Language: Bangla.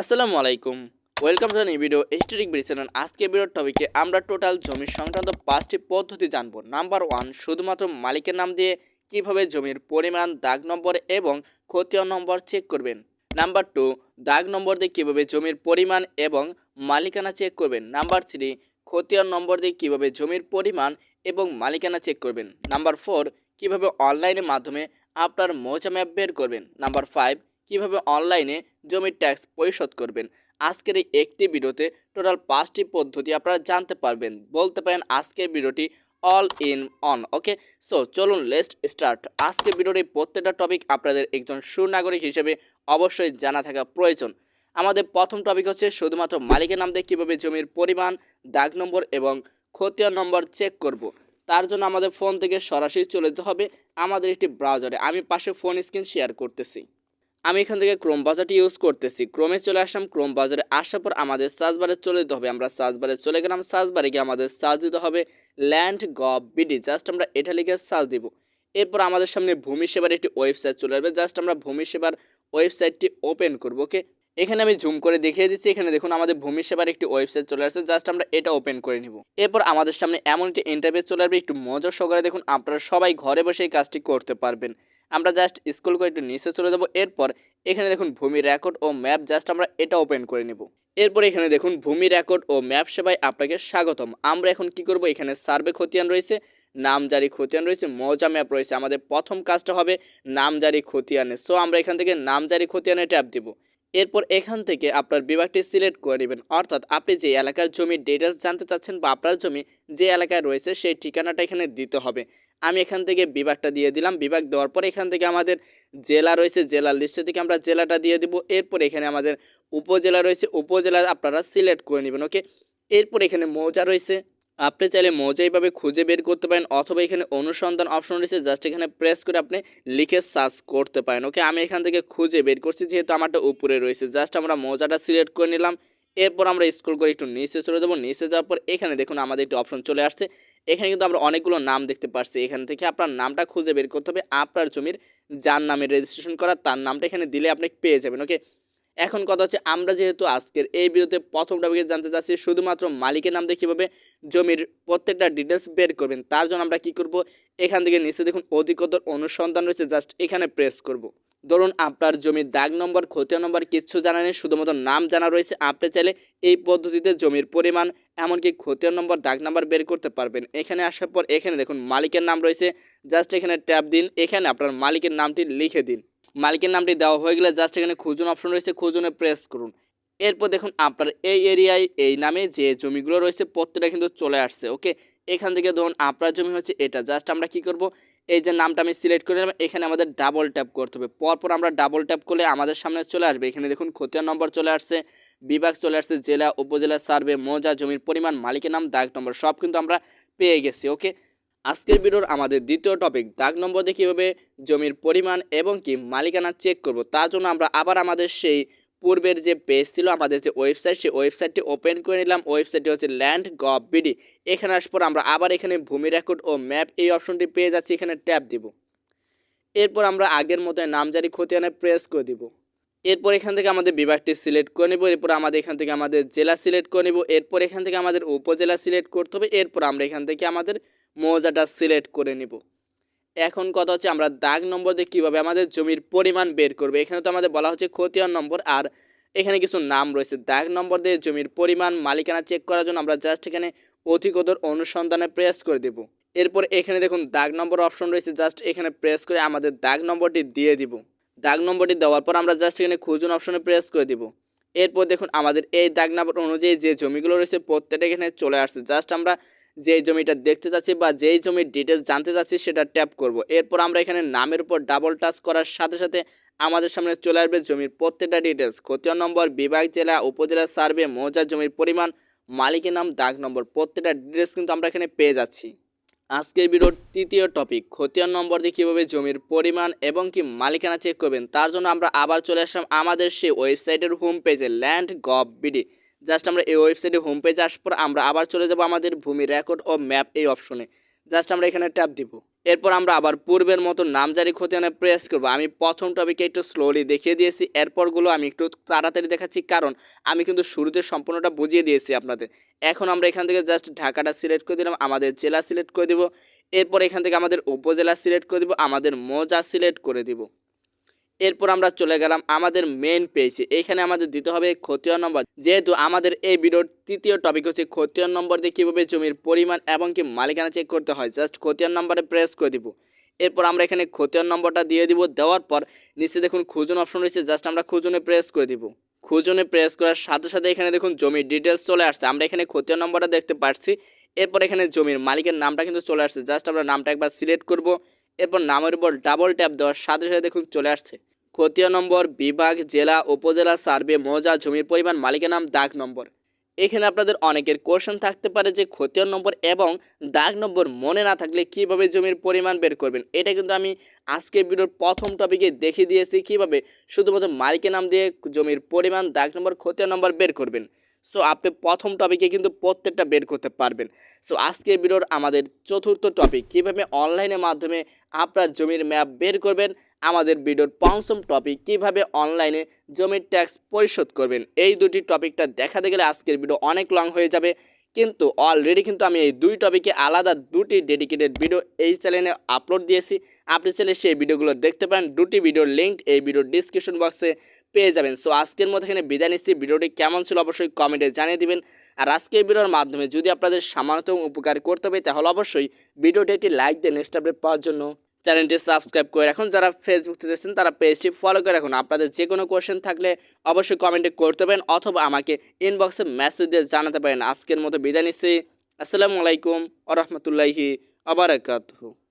আসসালামু আলাইকুম। Welcome to new video historic channel আজকে ভিডিওর টপিকে আমরা টোটাল জমি সংক্রান্ত পাঁচটি পদ্ধতি জানব। নাম্বার ওয়ান শুধুমাত্র মালিকের নাম দিয়ে কীভাবে জমির পরিমাণ, দাগ নম্বর এবং খতিয়ান নম্বর চেক করবেন। নাম্বার টু দাগ নম্বর দিয়ে কীভাবে জমির পরিমাণ এবং মালিকানা চেক করবেন। নাম্বার থ্রি খতিয়ান নম্বর দিয়ে কীভাবে জমির পরিমাণ এবং মালিকানা চেক করবেন। নাম্বার ফোর কীভাবে অনলাইনের মাধ্যমে আপনার মৌজা ম্যাপ বের করবেন। নাম্বার ফাইভ কীভাবে অনলাইনে জমির ট্যাক্স পরিশোধ করবেন। আজকের এই একটি ভিডিওতে টোটাল পাঁচটি পদ্ধতি আপনারা জানতে পারবেন। বলতে পারেন আজকের ভিডিওটি all in one okay so চলুন লেস্ট স্টার্ট আজকের ভিডিওর এই প্রত্যেকটা টপিক আপনাদের একজন সুনাগরিক হিসেবে অবশ্যই জানা থাকা প্রয়োজন। আমাদের প্রথম টপিক হচ্ছে শুধুমাত্র মালিকের নাম দিয়ে কীভাবে জমির পরিমাণ, দাগ নম্বর এবং খতিয়ান নম্বর চেক করব। তার জন্য আমাদের ফোন থেকে সরাসরি চলে যেতে হবে আমাদের একটি ব্রাউজারে আমি পাশে ফোন স্ক্রিন শেয়ার করতেছি। আমি এখান থেকে ক্রোম বাজারটি ইউজ করতেছি। ক্রোমে চলে আসলাম। ক্রোম বাজারে আসার পর আমাদের সার্চ বারে চলে যেতে হবে। আমরা সার্চ বারে চলে গেলাম। সার্চ বারে গিয়ে আমাদের সার্চ দিতে হবে ল্যান্ড গভ বিডি জাস্ট আমরা এটা লিখে সার্চ দিব। এরপর আমাদের সামনে ভূমি সেবার একটি ওয়েবসাইট চলে আসবে। জাস্ট আমরা ভূমি সেবার ওয়েবসাইটটি ওপেন করব ওকে এখানে আমি জুম করে দেখিয়ে দিচ্ছি। এখানে দেখুন, আমাদের ভূমি সেবার একটি ওয়েবসাইট চলে আসছে। জাস্ট আমরা এটা ওপেন করে নিব। এরপর আমাদের সামনে এমন একটি ইন্টারভিউ চলে আসবে। একটু মজার সহকারে দেখুন, আপনারা সবাই ঘরে বসে এই কাজটি করতে পারবেন। আমরা জাস্ট স্কুল করে একটু নিচে চলে যাব। এরপর এখানে দেখুন, ভূমি রেকর্ড ও ম্যাপ জাস্ট আমরা এটা ওপেন করে নেব। এরপর এখানে দেখুন, ভূমি রেকর্ড ও ম্যাপ সেবায় আপনাকে স্বাগতম। আমরা এখন কি করব? এখানে সার্ভে খতিয়ান রয়েছে, নামজারি খতিয়ান রয়েছে, মজা ম্যাপ রয়েছে। আমাদের প্রথম কাজটা হবে নামজারি খতিয়ানে। সো আমরা এখান থেকে নামজারি খতিয়ানে ট্যাপ দিব। এরপর এখান থেকে আপনার বিভাগটি সিলেক্ট করে নেবেন। অর্থাৎ আপনি যে এলাকার জমির ডিটেলস জানতে চাচ্ছেন বা আপনার জমি যে এলাকায় রয়েছে সেই ঠিকানাটা এখানে দিতে হবে। আমি এখান থেকে বিভাগটা দিয়ে দিলাম। বিভাগ দেওয়ার পর এখান থেকে আমাদের জেলা রয়েছে, জেলার লিস্টে থেকে আমরা জেলাটা দিয়ে দিব। এরপর এখানে আমাদের উপজেলা রয়েছে, উপজেলা আপনারা সিলেক্ট করে নেবেন ওকে এরপর এখানে মৌজা রয়েছে। আপনি চাইলে মৌজা এইভাবে খুঁজে বের করতে পারেন অথবা এখানে অনুসন্ধান অপশন রয়েছে, জাস্ট এখানে প্রেস করে আপনি লিখে সার্চ করতে পারেন। ওকে, আমি এখান থেকে খুঁজে বের করছি যেহেতু আমারটা উপরে রয়েছে। জাস্ট আমরা মৌজাটা সিলেক্ট করে নিলাম, এরপর আমরা স্ক্রল করে একটু নিচে চলে যাব। নিচে যাওয়ার পর এখানে দেখুন আমাদের একটি অপশন চলে আসছে। এখানে কিন্তু আমরা অনেকগুলো নাম দেখতে পাচ্ছি এখান থেকে আপনার নামটা খুঁজে বের করতে হবে। আপনার জমির যার নামে রেজিস্ট্রেশন করা, তার নামটা এখানে দিলে আপনি পেয়ে যাবেন। ওকে এখন কথা হচ্ছে আমরা যেহেতু আজকের এই ভিডিওতে প্রথম টপিকে জানতে চাচ্ছি, শুধুমাত্র মালিকের নাম দিয়ে কীভাবে জমির প্রত্যেকটা ডিটেলস বের করবেন। তার জন্য আমরা কি করব? এখান থেকে নিচে দেখুন অধিকতর অনুসন্ধান রয়েছে জাস্ট এখানে প্রেস করব। ধরুন আপনার জমির দাগ নম্বর খতিয়া নম্বর কিচ্ছু জানা নেই, শুধুমাত্র নাম জানা রয়েছে। আপনি চাইলে এই পদ্ধতিতে জমির পরিমাণ, এমনকি খতিয়ান নম্বর দাগ নাম্বার বের করতে পারবেন। এখানে আসার পর এখানে দেখুন মালিকের নাম রয়েছে জাস্ট এখানে ট্যাপ দিন। এখানে আপনার মালিকের নামটি লিখে দিন। মালিকের নামটি দেওয়া হয়ে গেলে জাস্ট এখানে খুঁজুন অপশন রয়েছে, খুঁজুনে প্রেস করুন। এরপর দেখুন আপনার এই এরিয়ায় এই নামে যে জমিগুলো রয়েছে, প্রত্যেকটা কিন্তু চলে আসছে ওকে এখান থেকে ধরুন আপনার জমি হচ্ছে এটা। জাস্ট আমরা কি করব? এই যে নামটা আমি সিলেক্ট করে নিলাম, এখানে আমাদের ডাবল ট্যাপ করতে হবে। পরপর আমরা ডাবল ট্যাপ করলে আমাদের সামনে চলে আসবে। এখানে দেখুন খতিয়ান নম্বর চলে আসছে, বিভাগ চলে আসছে, জেলা, উপজেলা সার্ভে মৌজা, জমির পরিমাণ, মালিকের নাম দাগ নম্বর সব কিন্তু আমরা পেয়ে গেছি ওকে আজকের ভিডিওর আমাদের দ্বিতীয় টপিক দাগ নম্বর কীভাবে জমির পরিমাণ এবং কি মালিকানা চেক করব। তার জন্য আমরা আবার আমাদের সেই পূর্বের যে পেজ ছিল, আমাদের যে ওয়েবসাইট সেই ওয়েবসাইটটি ওপেন করে নিলাম। ওয়েবসাইটটি হচ্ছে ল্যান্ড গভ বিডি এখানে আসার পর আমরা আবার এখানে ভূমি রেকর্ড ও ম্যাপ এই অপশনটি পেয়ে যাচ্ছি, এখানে ট্যাপ দিব। এরপর আমরা আগের মতো নামজারি খতিয়ানে প্রেস করে দিব। এরপর এখান থেকে আমাদের বিভাগটি সিলেক্ট করে নেব, এরপর আমাদের এখান থেকে আমাদের জেলা সিলেক্ট করে নেব, এরপর এখান থেকে আমাদের উপজেলা সিলেক্ট করতে হবে, এরপর আমরা এখান থেকে আমাদের মৌজাটা সিলেক্ট করে নেব। এখন কথা হচ্ছে আমরা দাগ নম্বর দিয়ে কীভাবে আমাদের জমির পরিমাণ বের করবে, এখানে তো আমাদের বলা হচ্ছে খতিয়ান নম্বর, আর এখানে কিছু নাম রয়েছে। দাগ নম্বর দিয়ে জমির পরিমাণ, মালিকানা চেক করার জন্য আমরা জাস্ট এখানে অধিকতর অনুসন্ধানে প্রেস করে দেব। এরপর এখানে দেখুন, দাগ নম্বর অপশন রয়েছে জাস্ট এখানে প্রেস করে আমাদের দাগ নম্বরটি দিয়ে দিব। দাগ নম্বরটি দেওয়ার পর আমরা জাস্ট এখানে খুঁজুন অপশনে প্রেস করে দিব। এরপর দেখুন আমাদের এই দাগ নম্বর অনুযায়ী যে জমিগুলো রয়েছে প্রত্যেকটা এখানে চলে আসছে। জাস্ট আমরা যেই জমিটা দেখতে চাচ্ছি বা যেই জমির ডিটেলস জানতে চাচ্ছি সেটা ট্যাপ করব। এরপর আমরা এখানে নামের উপর ডাবল টাচ করার সাথে সাথে আমাদের সামনে চলে আসবে জমির প্রত্যেকটা ডিটেলস খতিয়ান নম্বর, বিভাগ, জেলা, উপজেলা সার্ভে মৌজা জমির পরিমাণ, মালিকের নাম, দাগ নম্বর, প্রত্যেকটা ডিটেলস কিন্তু আমরা এখানে পেয়ে যাচ্ছি। আজকের ভিডিওর তৃতীয় টপিক খতিয়ান নম্বর দিয়ে কীভাবে জমির পরিমাণ এবং কি মালিকানা চেক করবেন, তার জন্য আমরা আবার চলে আসলাম আমাদের সেই ওয়েবসাইটের হোম পেজে ল্যান্ড গভ বিডি জাস্ট আমরা এই ওয়েবসাইটে হোম পেজে আসার পর আমরা আবার চলে যাব আমাদের ভূমি রেকর্ড ও ম্যাপ এই অপশনে জাস্ট আমরা এখানে ট্যাপ দিব। এরপর আমরা আবার পূর্বের মতো নামজারি খতিয়ানে প্রেস করব। আমি প্রথম টপিকে একটু স্লোলি দেখিয়ে দিয়েছি, এরপরগুলো আমি একটু তাড়াতাড়ি দেখাচ্ছি, কারণ আমি কিন্তু শুরুতে সম্পূর্ণটা বুঝিয়ে দিয়েছি আপনাদের। এখন আমরা এখান থেকে জাস্ট ঢাকাটা সিলেক্ট করে দিলাম, আমাদের জেলা সিলেক্ট করে দিব। এরপর এখান থেকে আমাদের উপজেলা সিলেক্ট করে দিব, আমাদের মৌজা সিলেক্ট করে দিব। এরপর আমরা চলে গেলাম আমাদের মেন পেজে এখানে আমাদের দিতে হবে খতিয়ান নম্বর যেহেতু আমাদের এই ভিডিওর তৃতীয় টপিক হচ্ছে খতিয়ান নম্বর দিয়ে কীভাবে জমির পরিমাণ এবং কি মালিকানা চেক করতে হয় জাস্ট খতিয়ান নম্বরে প্রেস করে দিব। এরপর আমরা এখানে খতিয়ান নম্বরটা দিয়ে দিব, দেওয়ার পর নিচে দেখুন খুঁজুন অপশন রয়েছে জাস্ট আমরা খুঁজুনে প্রেস করে দিব। খুঁজুনে প্রেস করার সাথে সাথে এখানে দেখুন জমির ডিটেলস চলে আসছে। আমরা এখানে খতিয়ান নম্বরটা দেখতে পাচ্ছি এরপর এখানে জমির মালিকের নামটা কিন্তু চলে আসছে। জাস্ট আমরা নামটা একবার সিলেক্ট করব। এরপর নামের উপর ডাবল ট্যাপ দেওয়ার সাথে সাথে দেখুন চলে আসছে। খতিয়া নম্বর, বিভাগ, জেলা, উপজেলা সার্ভে, মৌজা, জমির পরিমাণ, মালিকের নাম, দাগ নম্বর। এখানে আপনাদের অনেকের কোশ্চেন থাকতে পারে যে খতিয়ান নম্বর এবং দাগ নম্বর মনে না থাকলে কীভাবে জমির পরিমাণ বের করবেন? এটা কিন্তু আমি আজকে ভিডিওর প্রথম টপিকে দেখিয়ে দিয়েছি কীভাবে শুধুমাত্র মালিকের নাম দিয়ে জমির পরিমাণ, দাগ নম্বর খতিয়ান নম্বর বের করবেন। সো আপনি প্রথম টপিকে কিন্তু প্রত্যেকটা বের করতে পারবেন। সো আজকের ভিডিওর আমাদের চতুর্থ টপিক কীভাবে অনলাইনের মাধ্যমে আপনার জমির ম্যাপ বের করবেন, আমাদের ভিডিওর পঞ্চম টপিক কীভাবে অনলাইনে জমির ট্যাক্স পরিশোধ করবেন। এই দুটি টপিকটা দেখাতে গেলে আজকের ভিডিও অনেক লং হয়ে যাবে। কিন্তু অলরেডি কিন্তু আমি এই দুই টপিকে আলাদা দুটি ডেডিকেটেড ভিডিও এই চ্যানেলে আপলোড দিয়েছি। আপনি চাইলে সেই ভিডিওগুলো দেখতে পারেন। দুটি ভিডিওর লিঙ্ক এই ভিডিওর ডিসক্রিপশন বক্সে পেয়ে যাবেন। সো আজকের মতো এখানে বিদায় নিচ্ছি। ভিডিওটি কেমন ছিল অবশ্যই কমেন্টে জানিয়ে দিবেন। আর আজকের ভিডিওর মাধ্যমে যদি আপনাদের সামান্যতম উপকার করতে হবে তাহলে অবশ্যই ভিডিওটি একটি লাইক দিয়ে নেক্সট আপডেট পাওয়ার জন্য চ্যানেলটি সাবস্ক্রাইব করে রাখুন। যারা ফেসবুক থেকে দেখছেন, তারা পেজটি ফলো করে রাখুন। আপনাদের যে কোনো কোয়েশ্চেন থাকলে অবশ্যই কমেন্টে করতে পারেন অথবা আমাকে ইনবক্সে মেসেজ দিয়ে জানাতে পারেন। আজকের মতো বিদায় নিচ্ছি। আসসালামু আলাইকুম আ রহমতুল্লাহি আবরাকাতহু